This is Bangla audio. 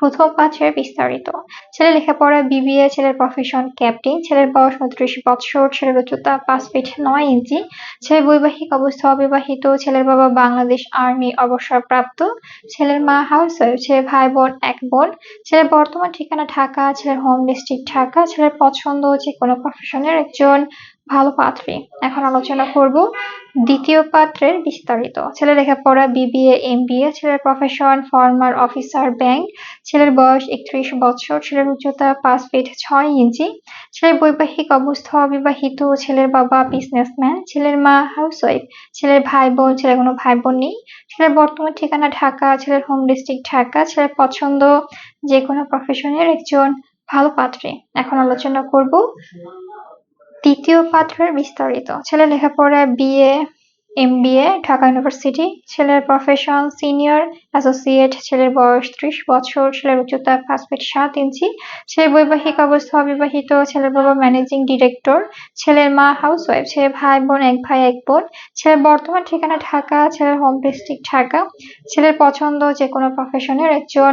প্রথম পাত্রের বিস্তারিত। ছেলে লেখাপড়া, বিবিএ, ছেলের প্রফেশন ক্যাপ্টেন ছেলের বয়স উনত্রিশ বৎসর, ছেলের উচ্চতা পাঁচ ফিট নয় ইঞ্চি, ছেলের বৈবাহিক অবস্থা অবিবাহিত, ছেলের বাবা বাংলাদেশ আর্মি অবসরপ্রাপ্ত, ছেলের মা হাউস ওয়াইফ ছেলের ভাই বোন এক বোন, ছেলের বর্তমান ঠিকানা ঢাকা, ছেলের হোম ডিস্ট্রিক্ট ঢাকা, ছেলের পছন্দ যে কোনো প্রফেশনের একজন ভালো পাত্রী এখন আলোচনা করব দ্বিতীয় পাত্রের বিস্তারিত। ছেলে লেখাপড়া, বিবিএ, এমবিএ, ছেলের প্রফেশন ফর্মার অফিসার ব্যাংক ছেলের বয়স একত্রিশ বছর, ছেলের উচ্চতা পাঁচ ফিট ছয় ইঞ্চি, ছেলের বৈবাহিক অবস্থা অবিবাহিত, ছেলের বাবা বিজনেসম্যান ছেলের মা হাউসওয়াইফ ছেলের ভাই বোন ছেলের কোনো ভাই বোন নেই, ছেলের বর্তমান ঠিকানা ঢাকা, ছেলের হোম ডিস্ট্রিক্ট ঢাকা, ছেলের পছন্দ যে কোনো প্রফেশনের একজন ভালো পাত্রী। এখন আলোচনা করব তৃতীয় পাত্রের বিস্তারিত। ছেলে লেখাপড়া বিএ এমবিএ ঢাকা ইউনিভার্সিটি। ছেলের প্রফেশন সিনিয়র অ্যাসোসিয়েট ছেলের বয়স ত্রিশ বছর, ছেলের উচ্চতা পাঁচ ফিট সাত ইঞ্চি। ছেলের বৈবাহিক অবস্থা অবিবাহিত, ছেলের বাবা ম্যানেজিং ডিরেক্টর ছেলের মা হাউস ওয়াইফ ছেলে ভাই বোন, এক ভাই, এক বোন। ছেলের বর্তমান ঠিকানা ঢাকা, ছেলের হোম ডিস্ট্রিক্ট ঢাকা। ছেলের পছন্দ যে কোনো প্রফেশনের একজন